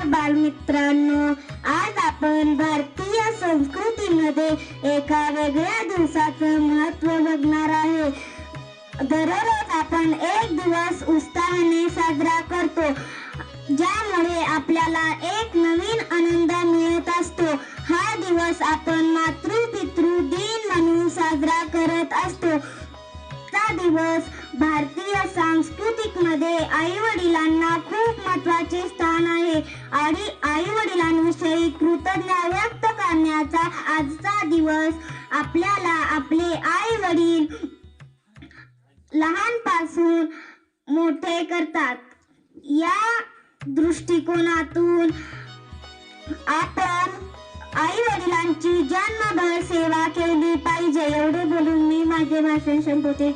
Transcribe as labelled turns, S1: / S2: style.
S1: नमस्कार बालमित्रांनो. आज आपण भारतीय संस्कृतीमध्ये एका वेगळ्या दिवसाचं महत्त्व बघणार आहे. दररोज आपण एक दिवस उत्साहाने साजरा करतो ज्यामुळे आपल्याला एक नवीन आनंद मिळत असतो. हा दिवस आपण मातृ पितृ दिन म्हणून साजरा करत असतो. आजचा दिवस भारतीय सांस्कृतिकमध्ये आई वडिलांना खूप महत्त्वाचे स्थान आणि आई वडिलांविषयी कृतज्ञता व्यक्त करण्याचा आजचा दिवस आपल्याला आपले आई वडील लहानपासून मोठे करतात. या दृष्टिकोनातून आपण आई वडिलांची जन्मभर सेवा केली पाहिजे एवढे बोलून मी माझे भाषण संपवते.